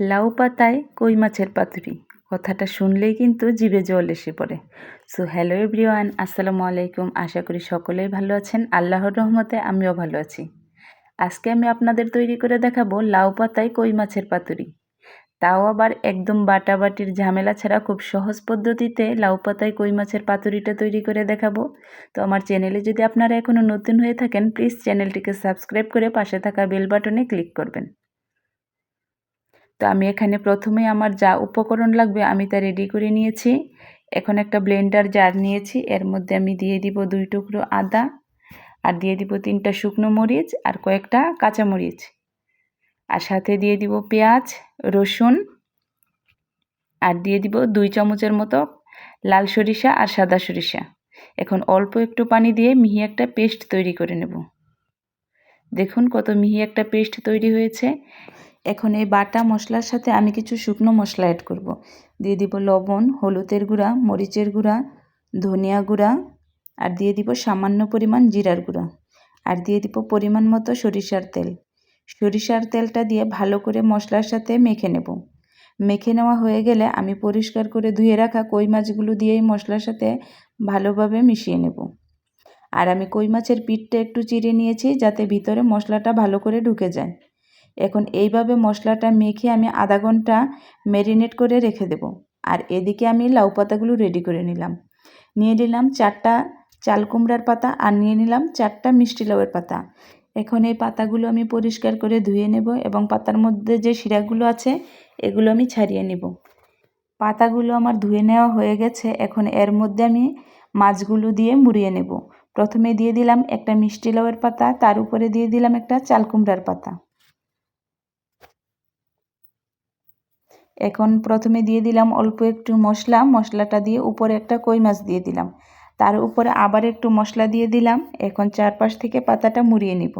লাউ পাতায় কই মাছের পাতুরি? কথাটা শুনলেই কিন্তু জিভে জল এসে পড়ে। সো হ্যালো এভরিওয়ান আসসালামু আলাইকুম। আশা করি সকলেই ভালো আছেন। আল্লাহর রহমতে আমিও ভালো আছি। আজকে আমি আপনাদের তৈরি করে দেখাবো লাউ পাতায় কই মাছের পাতুরি। তাও আবার একদম বাটাবাটির ঝামেলা ছাড়া খুব সহজ পদ্ধতিতে লাউ পাতায় কই মাছের পাতুরিটা তৈরি করে দেখাবো। তো আমার চ্যানেলে যদি আপনারা এখনও নতুন হয়ে থাকেন প্লিজ চ্যানেলটিকে সাবস্ক্রাইব করে পাশে থাকা বেল বাটনে ক্লিক করবেন। তো আমি এখানে প্রথমে আমার যা উপকরণ লাগবে আমি তা রেডি করে নিয়েছি। এখন একটা ব্লেন্ডার জার নিয়েছি, এর মধ্যে আমি দিয়ে দিব দুই টুকরো আদা আর দিয়ে দিব তিনটা শুকনো মরিচ আর কয়েকটা কাঁচা মরিচ। আর সাথে দিয়ে দিব পেঁয়াজ, রসুন আর দিয়ে দিব দুই চামচের মতো লাল সরিষা আর সাদা সরিষা। এখন অল্প একটু পানি দিয়ে মিহি একটা পেস্ট তৈরি করে নেব। দেখুন কত মিহি একটা পেস্ট তৈরি হয়েছে। এখন এই বাটা মশলার সাথে আমি কিছু শুকনো মশলা অ্যাড করব। দিয়ে দিব লবণ, হলুদের গুঁড়া, মরিচের গুঁড়া, ধনিয়া গুঁড়া আর দিয়ে দিব সামান্য পরিমাণ জিরার গুঁড়া। আর দিয়ে দিব পরিমাণ মতো সরিষার তেল। সরিষার তেলটা দিয়ে ভালো করে মশলার সাথে মেখে নেব। মেখে নেওয়া হয়ে গেলে আমি পরিষ্কার করে ধুয়ে রাখা কই মাছগুলো দিয়েই মশলার সাথে ভালোভাবে মিশিয়ে নেব। আর আমি কই মাছের পিঠটা একটু চিড়ে নিয়েছি যাতে ভিতরে মশলাটা ভালো করে ঢুকে যায়। এখন এইভাবে মশলাটা মেখে আমি আধা ঘণ্টা ম্যারিনেট করে রেখে দেব। আর এদিকে আমি লাউ পাতাগুলো রেডি করে নিলাম। নিয়ে নিলাম চারটা চাল কুমড়ার পাতা আর নিয়ে নিলাম চারটা মিষ্টি লাউয়ের পাতা। এখন এই পাতাগুলো আমি পরিষ্কার করে ধুয়ে নেব এবং পাতার মধ্যে যে শিরাগুলো আছে, এগুলো আমি ছাড়িয়ে নেব। পাতাগুলো আমার ধুয়ে নেওয়া হয়ে গেছে। এখন এর মধ্যে আমি মাছগুলো দিয়ে মুড়িয়ে নেব। প্রথমে দিয়ে দিলাম একটা মিষ্টি লাউয়ের পাতা, তার উপরে দিয়ে দিলাম একটা চাল কুমড়ার পাতা। এখন প্রথমে দিয়ে দিলাম অল্প একটু মশলা, মশলাটা দিয়ে উপরে একটা কই মাছ দিয়ে দিলাম। তার উপরে আবার একটু মশলা দিয়ে দিলাম। এখন চারপাশ থেকে পাতাটা মুড়িয়ে নিব।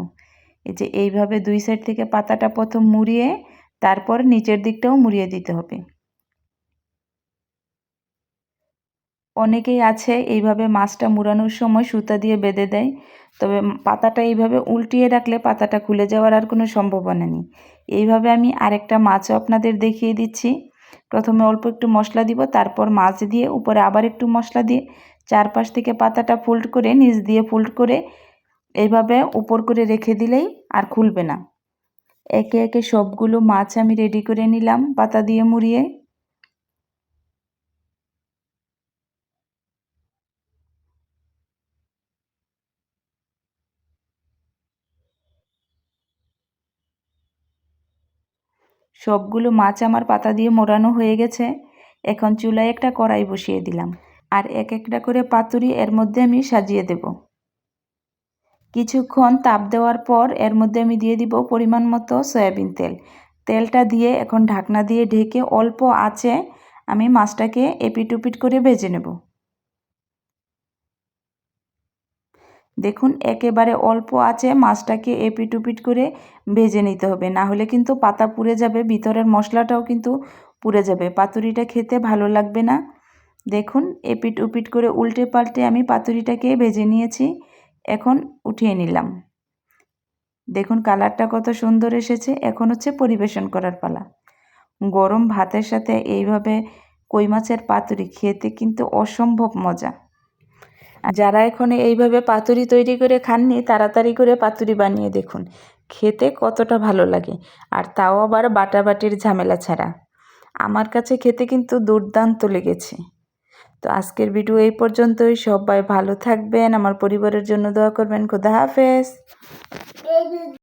এই যে এইভাবে দুই সাইড থেকে পাতাটা প্রথম মুড়িয়ে, তারপর নিচের দিকটাও মুড়িয়ে দিতে হবে। অনেকেই আছে এইভাবে মাছটা মুড়ানোর সময় সুতা দিয়ে বেঁধে দেয়। তবে পাতাটা এইভাবে উল্টিয়ে রাখলে পাতাটা খুলে যাওয়ার আর কোনো সম্ভাবনা নেই। এইভাবে আমি আরেকটা মাছও আপনাদের দেখিয়ে দিচ্ছি। প্রথমে অল্প একটু মশলা দিব, তারপর মাছ দিয়ে, উপরে আবার একটু মশলা দিয়ে, চারপাশ থেকে পাতাটা ফোল্ড করে, নিচ দিয়ে ফোল্ড করে, এইভাবে উপর করে রেখে দিলেই আর খুলবে না। একে একে সবগুলো মাছ আমি রেডি করে নিলাম পাতা দিয়ে মুড়িয়ে। সবগুলো মাছ আমার পাতা দিয়ে মোড়ানো হয়ে গেছে। এখন চুলায় একটা কড়াই বসিয়ে দিলাম। আর এক একটা করে পাতুরি এর মধ্যে আমি সাজিয়ে দেব। কিছুক্ষণ তাপ দেওয়ার পর এর মধ্যে আমি দিয়ে দিব পরিমাণ মতো সয়াবিন তেল। তেলটা দিয়ে এখন ঢাকনা দিয়ে ঢেকে অল্প আছে আমি মাছটাকে এপিট উপিট করে ভেজে নেব। দেখুন, একেবারে অল্প আছে, মাছটাকে এপিট উপিট করে ভেজে নিতে হবে। না হলে কিন্তু পাতা পুড়ে যাবে, ভিতরের মশলাটাও কিন্তু পুড়ে যাবে। পাতুরিটা খেতে ভালো লাগবে না। দেখুন, এপিট উপিট করে উল্টে পাল্টে আমি পাতুরিটাকে ভেজে নিয়েছি। এখন উঠিয়ে নিলাম। দেখুন, কালারটা কত সুন্দর এসেছে। এখন হচ্ছে পরিবেশন করার পালা। গরম ভাতের সাথে এইভাবে কই মাছের পাতুরি খেতে কিন্তু অসম্ভব মজা। যারা এখন এইভাবে পাতুরি তৈরি করে খাননি, তাড়াতাড়ি করে পাতুরি বানিয়ে দেখুন। খেতে কতটা ভালো লাগে। আর তাও আবার বাটাবাটির ঝামেলা ছাড়া। আমার কাছে খেতে কিন্তু দুর্দান্ত লেগেছে। তো আজকের ভিডিও এই পর্যন্তই। সবাই ভালো থাকবেন। আমার পরিবারের জন্য দোয়া করবেন। খোদা হাফেজ।